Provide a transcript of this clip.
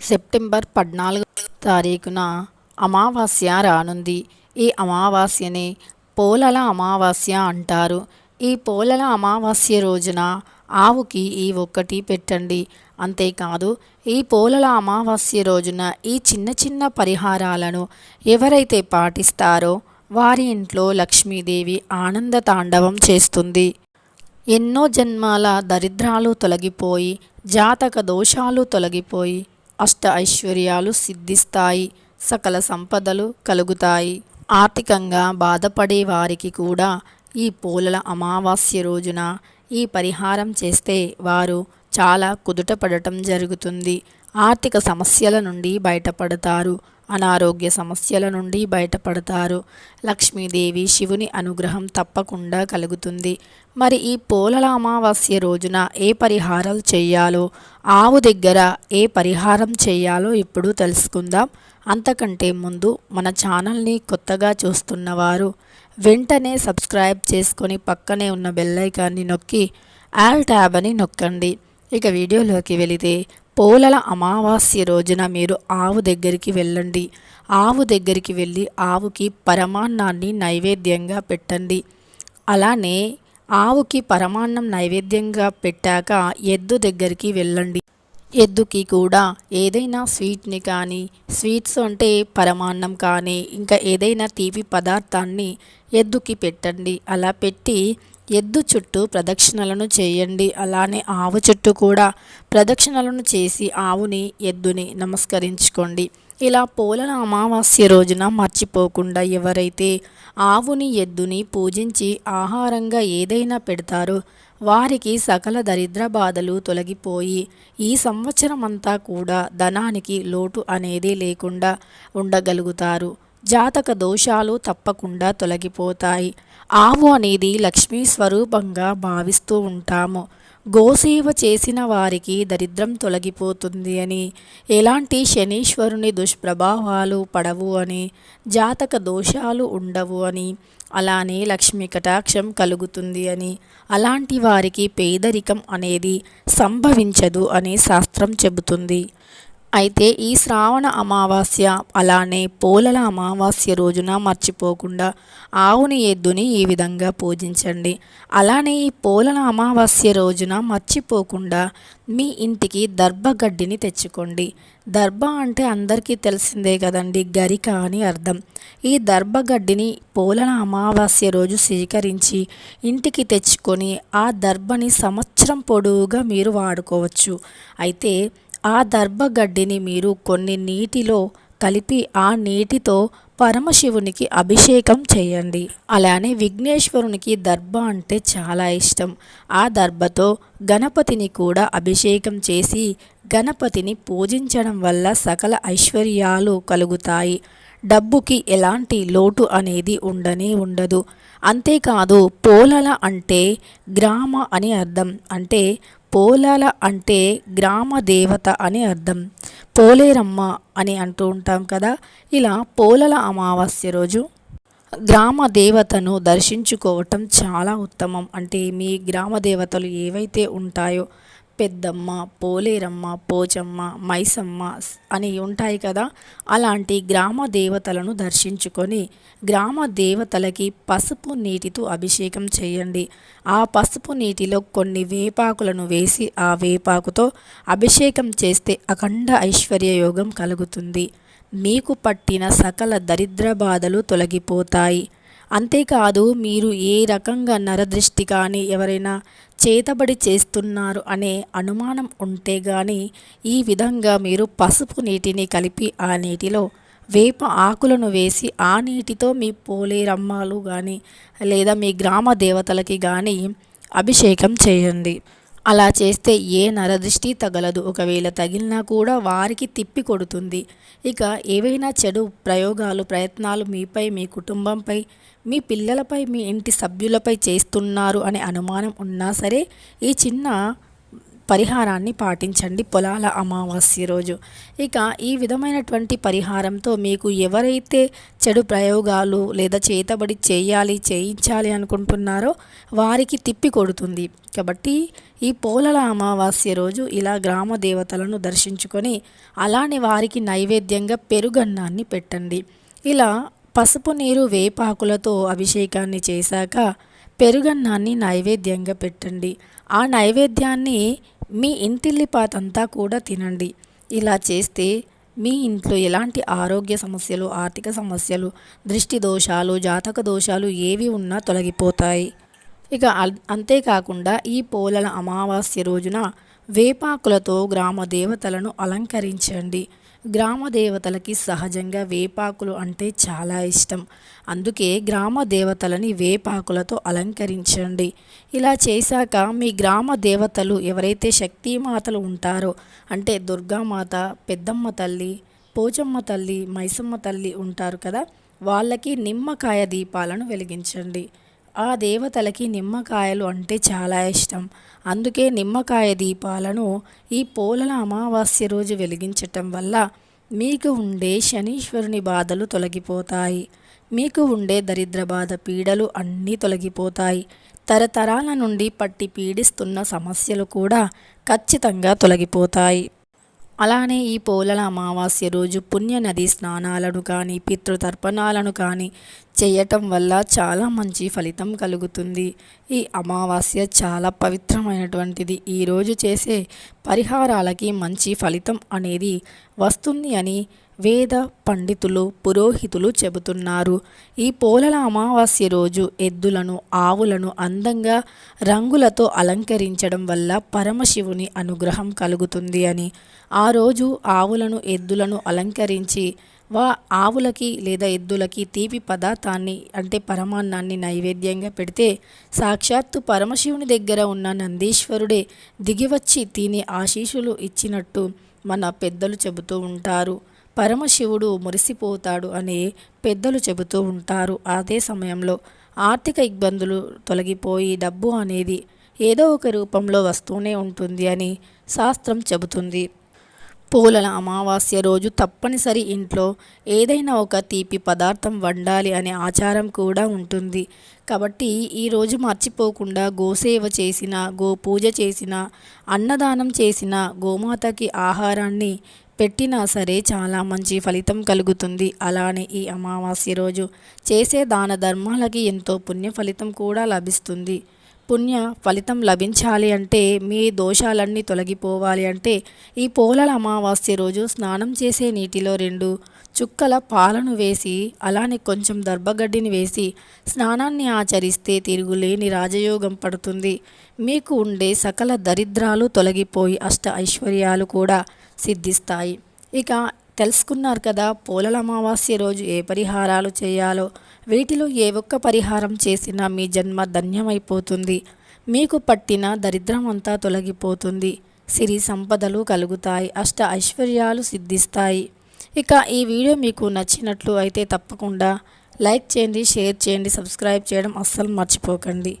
September పద్నాలుగు తారీఖున అమావాస్య రానుంది. ఈ అమావాస్యని పోలల అమావాస్య అంటారు. ఈ పోలల అమావాస్య రోజున ఆవుకి ఈ ఒక్కటి పెట్టండి. అంతేకాదు ఈ పోలల అమావాస్య రోజున ఈ చిన్న చిన్న పరిహారాలను ఎవరైతే పాటిస్తారో వారి ఇంట్లో లక్ష్మీదేవి ఆనంద తాండవం చేస్తుంది. ఎన్నో జన్మాల దరిద్రాలు తొలగిపోయి జాతక దోషాలు తొలగిపోయి అష్ట ఐశ్వర్యాలు సిద్ధిస్తాయి సకల సంపదలు కలుగుతాయి. ఆర్థికంగా బాధపడే వారికి కూడా ఈ పూలల అమావాస్య రోజున ఈ పరిహారం చేస్తే వారు చాలా కుదుటపడటం జరుగుతుంది. ఆర్థిక సమస్యల నుండి బయటపడతారు. అనారోగ్య సమస్యల నుండి బయటపడతారు. లక్ష్మీదేవి శివుని అనుగ్రహం తప్పకుండా కలుగుతుంది. మరి ఈ పోలల అమావాస్య రోజున ఏ పరిహారాలు చేయాలో ఆవు దగ్గర ఏ పరిహారం చేయాలో ఇప్పుడు తెలుసుకుందాం. అంతకంటే ముందు మన ఛానల్ని కొత్తగా చూస్తున్నవారు వెంటనే సబ్స్క్రైబ్ చేసుకొని పక్కనే ఉన్న బెల్లైకాన్ని నొక్కి ఆల్ ట్యాబ్ అని నొక్కండి. ఇక వీడియోలోకి వెళితే పోలల అమావాస్య రోజున మీరు ఆవు దగ్గరికి వెళ్ళండి. ఆవు దగ్గరికి వెళ్ళి ఆవుకి పరమాన్నాన్ని నైవేద్యంగా పెట్టండి. అలానే ఆవుకి పరమాన్నం నైవేద్యంగా పెట్టాక ఎద్దు దగ్గరికి వెళ్ళండి. ఎద్దుకి కూడా ఏదైనా స్వీట్ని కానీ స్వీట్స్ అంటే పరమాన్నం కానీ ఇంకా ఏదైనా తీపి పదార్థాన్ని ఎద్దుకి పెట్టండి. అలా పెట్టి ఎద్దు చుట్టూ ప్రదక్షిణలను చేయండి. అలానే ఆవు చుట్టూ కూడా ప్రదక్షిణలను చేసి ఆవుని ఎద్దుని నమస్కరించుకోండి. ఇలా పోలన అమావాస్య రోజున మర్చిపోకుండా ఎవరైతే ఆవుని ఎద్దుని పూజించి ఆహారంగా ఏదైనా పెడతారో వారికి సకల దరిద్ర బాధలు తొలగిపోయి ఈ సంవత్సరం అంతా కూడా ధనానికి లోటు అనేది లేకుండా ఉండగలుగుతారు. జాతక దోషాలు తప్పకుండా తొలగిపోతాయి. ఆవు అనేది లక్ష్మీ స్వరూపంగా భావిస్తూ ఉంటాము. గోసేవ చేసిన వారికి దరిద్రం తొలగిపోతుంది అని ఎలాంటి శనీశ్వరుని దుష్ప్రభావాలు పడవు అని జాతక దోషాలు ఉండవు అని అలానే లక్ష్మీ కటాక్షం కలుగుతుంది అని అలాంటి వారికి పేదరికం అనేది సంభవించదు అని శాస్త్రం చెబుతుంది. అయితే ఈ శ్రావణ అమావాస్య అలానే పోలల అమావాస్య రోజున మర్చిపోకుండా ఆవుని ఎద్దుని ఈ విధంగా పూజించండి. అలానే ఈ పోలల అమావాస్య రోజున మర్చిపోకుండా మీ ఇంటికి దర్భగడ్డిని తెచ్చుకోండి. దర్భ అంటే అందరికీ తెలిసిందే కదండి గరిక అని అర్థం. ఈ దర్భగడ్డిని పోలన అమావాస్య రోజు స్వీకరించి ఇంటికి తెచ్చుకొని ఆ దర్భని సంవత్సరం పొడవుగా మీరు వాడుకోవచ్చు. అయితే ఆ దర్భగడ్డిని మీరు కొన్ని నీటిలో కలిపి ఆ నీటితో పరమశివునికి అభిషేకం చేయండి. అలానే విఘ్నేశ్వరునికి దర్భ అంటే చాలా ఇష్టం. ఆ దర్భతో గణపతిని కూడా అభిషేకం చేసి గణపతిని పూజించడం వల్ల సకల ఐశ్వర్యాలు కలుగుతాయి. డబ్బుకి ఎలాంటి లోటు అనేది ఉండనే ఉండదు. అంతేకాదు పోలల అంటే గ్రామ అని అర్థం. అంటే పోలాల అంటే గ్రామ దేవత అని అర్థం. పోలేరమ్మ అని అంటూ ఉంటాం కదా. ఇలా పోలల అమావాస్య రోజు గ్రామ దేవతను దర్శించుకోవటం చాలా ఉత్తమం. అంటే మీ గ్రామ దేవతలు ఏవైతే ఉంటాయో పెద్దమ్మ పోలేరమ్మ పోచమ్మ మైసమ్మ అని ఉంటాయి కదా అలాంటి గ్రామ దేవతలను దర్శించుకొని గ్రామ దేవతలకి పసుపు నీటితో అభిషేకం చేయండి. ఆ పసుపు నీటిలో కొన్ని వేపాకులను వేసి ఆ వేపాకుతో అభిషేకం చేస్తే అఖండ ఐశ్వర్య యోగం కలుగుతుంది. మీకు పట్టిన సకల దరిద్ర బాధలు తొలగిపోతాయి. అంతేకాదు మీరు ఏ రకంగా నరదృష్టి కానీ ఎవరైనా చేతబడి చేస్తున్నారు అనే అనుమానం ఉంటే కానీ ఈ విధంగా మీరు పసుపు నీటిని కలిపి ఆ నీటిలో వేప ఆకులను వేసి ఆ నీటితో మీ పోలేరమ్మాలు కానీ లేదా మీ గ్రామ దేవతలకి కానీ అభిషేకం చేయండి. అలా చేస్తే ఏ నరదృష్టి తగలదు. ఒకవేళ తగిలినా కూడా వారికి తిప్పి కొడుతుంది. ఇక ఏవైనా చెడు ప్రయోగాలు ప్రయత్నాలు మీపై మీ కుటుంబంపై మీ పిల్లలపై మీ ఇంటి సభ్యులపై చేస్తున్నారు అనే అనుమానం ఉన్నా సరే ఈ చిన్న పరిహారాన్ని పాటించండి పొలాల అమావాస్య రోజు. ఇక ఈ విధమైనటువంటి పరిహారంతో మీకు ఎవరైతే చెడు ప్రయోగాలు లేదా చేతబడి చేయాలి చేయించాలి అనుకుంటున్నారో వారికి తిప్పి కొడుతుంది. కాబట్టి ఈ పోలల అమావాస్య రోజు ఇలా గ్రామ దేవతలను దర్శించుకొని అలానే వారికి నైవేద్యంగా పెరుగన్నాన్ని పెట్టండి. ఇలా పసుపు నీరు వేపాకులతో అభిషేకాన్ని చేశాక పెరుగన్నాన్ని నైవేద్యంగా పెట్టండి. ఆ నైవేద్యాన్ని మీ ఇంటిల్లిపాతంతా కూడా తినండి. ఇలా చేస్తే మీ ఇంట్లో ఎలాంటి ఆరోగ్య సమస్యలు ఆర్థిక సమస్యలు దృష్టి దోషాలు జాతక దోషాలు ఏవి ఉన్నా తొలగిపోతాయి. ఇక అంతేకాకుండా ఈ పోలల అమావాస్య రోజున వేపాకులతో గ్రామ దేవతలను అలంకరించండి. గ్రామ దేవతలకి సహజంగా వేపాకులు అంటే చాలా ఇష్టం. అందుకే గ్రామ దేవతలని వేపాకులతో అలంకరించండి. ఇలా చేశాక మీ గ్రామ దేవతలు ఎవరైతే శక్తిమాతలు ఉంటారో అంటే దుర్గామాత పెద్దమ్మ తల్లి పోచమ్మ తల్లి మైసమ్మ తల్లి ఉంటారు కదా వాళ్ళకి నిమ్మకాయ దీపాలను వెలిగించండి. ఆ దేవతలకి నిమ్మకాయలు అంటే చాలా ఇష్టం. అందుకే నిమ్మకాయ దీపాలను ఈ పోలల అమావాస్య రోజు వెలిగించటం వల్ల మీకు ఉండే శనీశ్వరుని బాధలు తొలగిపోతాయి. మీకు ఉండే దరిద్ర బాధ పీడలు అన్నీ తొలగిపోతాయి. తరతరాల నుండి పట్టి పీడిస్తున్న సమస్యలు కూడా ఖచ్చితంగా తొలగిపోతాయి. అలానే ఈ పోలల అమావాస్య రోజు పుణ్య నది స్నానాలను కానీ పితృతర్పణాలను కానీ చేయటం వల్ల చాలా మంచి ఫలితం కలుగుతుంది. ఈ అమావాస్య చాలా పవిత్రమైనటువంటిది. ఈరోజు చేసే పరిహారాలకి మంచి ఫలితం అనేది వస్తుంది అని వేద పండితులు పురోహితులు చెబుతున్నారు. ఈ పోలల అమావాస్య రోజు ఎద్దులను ఆవులను అందంగా రంగులతో అలంకరించడం వల్ల పరమశివుని అనుగ్రహం కలుగుతుంది అని. ఆ రోజు ఆవులను ఎద్దులను అలంకరించి వా ఆవులకి లేదా ఎద్దులకి తీపి పదార్థాన్ని అంటే పరమాన్నాన్ని నైవేద్యంగా పెడితే సాక్షాత్తు పరమశివుని దగ్గర ఉన్న నందీశ్వరుడే దిగివచ్చి తిని ఆశీషులు ఇచ్చినట్టు మన పెద్దలు చెబుతూ ఉంటారు. పరమశివుడు మురిసిపోతాడు అని పెద్దలు చెబుతూ ఉంటారు. అదే సమయంలో ఆర్థిక ఇబ్బందులు తొలగిపోయి డబ్బు అనేది ఏదో ఒక రూపంలో వస్తూనే ఉంటుంది అని శాస్త్రం చెబుతుంది. పూలల అమావాస్య రోజు తప్పనిసరి ఇంట్లో ఏదైనా ఒక తీపి పదార్థం వండాలి అనే ఆచారం కూడా ఉంటుంది. కాబట్టి ఈరోజు మర్చిపోకుండా గోసేవ చేసిన గో పూజ చేసిన అన్నదానం చేసిన గోమాతకి ఆహారాన్ని పెట్టినా సరే చాలా మంచి ఫలితం కలుగుతుంది. అలానే ఈ అమావాస్య రోజు చేసే దాన ధర్మాలకి ఎంతో పుణ్య ఫలితం కూడా లభిస్తుంది. పుణ్య ఫలితం లభించాలి అంటే మీ దోషాలన్నీ తొలగిపోవాలి అంటే ఈ పోలల అమావాస్య రోజు స్నానం చేసే నీటిలో రెండు చుక్కల పాలను వేసి అలానే కొంచెం దర్భగడ్డిని వేసి స్నానాన్ని ఆచరిస్తే తిరుగులేని రాజయోగం పడుతుంది. మీకు ఉండే సకల దరిద్రాలు తొలగిపోయి అష్ట ఐశ్వర్యాలు కూడా సిద్ధిస్తాయి. ఇక తెలుసుకున్నారు కదా పోలల అమావాస్య రోజు ఏ పరిహారాలు చేయాలో. వీటిలో ఏ ఒక్క పరిహారం చేసినా మీ జన్మ ధన్యమైపోతుంది. మీకు పట్టిన దరిద్రం అంతా తొలగిపోతుంది. సిరి సంపదలు కలుగుతాయి అష్ట ఐశ్వర్యాలు సిద్ధిస్తాయి. ఇక ఈ వీడియో మీకు నచ్చినట్లు అయితే తప్పకుండా లైక్ చేయండి షేర్ చేయండి సబ్స్క్రైబ్ చేయడం అస్సలు మర్చిపోకండి.